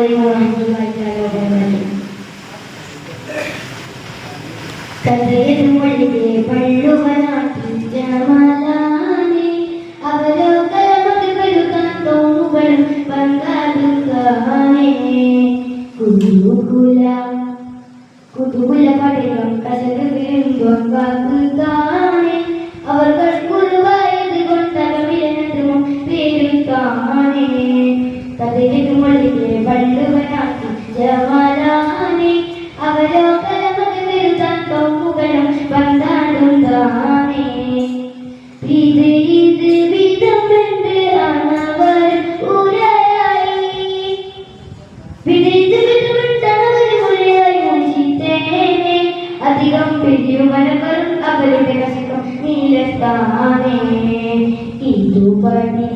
അലൈക്കും വറഹ്മത്തുള്ളാഹി തആല വബറകാതുഹു കഥയിൽ മൊഴിയെ പള്ളുവനാക്കി ജമാലാനെ അവലോകനമൊക്കെ വരുത്താൻ തോന്നുകളും പങ്കാലും കാണേ കുരുകുല കുതുകുല പടകം കസക് വീണ്ടും വാക്കുകാണേ അവർ കുരുവായത് കൊണ്ടകമിരനതും പേരും കാണേ കഥയിൽ മൊഴിയെ നീലത്താനേ ഇതുപടി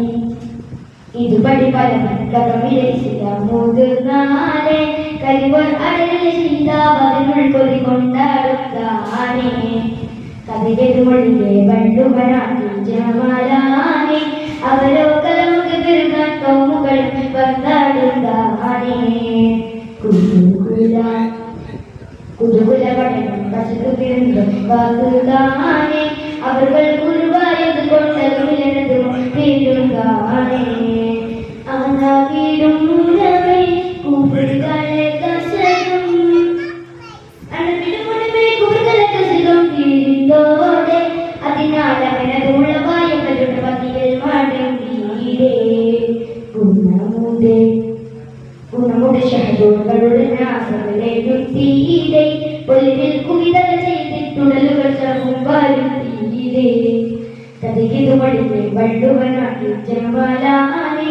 ഇതുപടി പരമക്കഥമിരച്ചില്ല മുതിർന്നാലേ കരിവർ അടലിലെ സീതാവതിനുൾ കൊതി കൊണ്ടാടുത്താനേ കഥകത് മൊഴിയെ വള്ളുവനാട്ടി ജമാലാനെ അവരോ കലമുക്ക് പെരുകാൻ കൗമുകൾ വന്നാടുത്താനേ കുരുകുല കുരുകുല പഠനം കശക്ക് പിറന്നു വാക്കുതാനേ അവർ കുരുവായത് കൊണ്ടതുമില്ലെന്നതും പേരുകാനേ ആനാകീടും മുരമേ കുപ്പികളെ കശകും അണവിടുമുടുമേ കുറുകലൊക്കെ സിഗം വീരിന്തോടെ അതിനാൽ അവനതുള്ള വായകളുടെ പതിയിൽ മടങ്ങിയിരേ ഗുണമുടെ ഗുണമുടെ ഷഹദോകളുടെ നാസങ്ങളിലേക്കും തീരെ വാരും തീരെ കഥകിതു മടിഞ്ഞ് വള്ളുവനാട്ടി ജമാലാനെ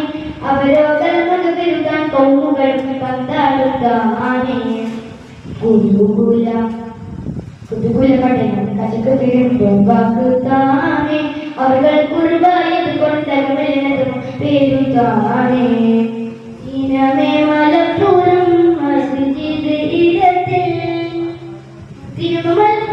അവരോകലമക പെരുകാൻ കൗമുകൾ പന്താടുത്താനേ. കുരുകുല കുരുകുല പഠനം കചക്ക് വീണ്ടും വാക്ക് താനേ അവർ കുറുവായത് കൊണ്ടകമെന്നതും പേരും താനേ ഇനമേ മലപ്പുറം മസ്ജിദ് ഇടത്തിൽ തിരുമലപ്പുറം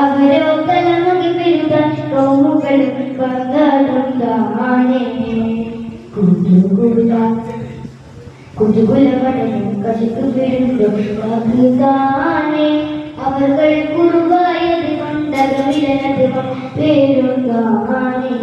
അവരോ കലമുക പെരുതാൻ കൗമുകളും പന്താടുന്താണേ കുതുകുല കുതുകുല പടയം കശിക്കു വീണ്ടും വാക്കുതാനേ അവർ കുറുവായത് കൊണ്ടകമില്ലെന്നതും പേരും താനേ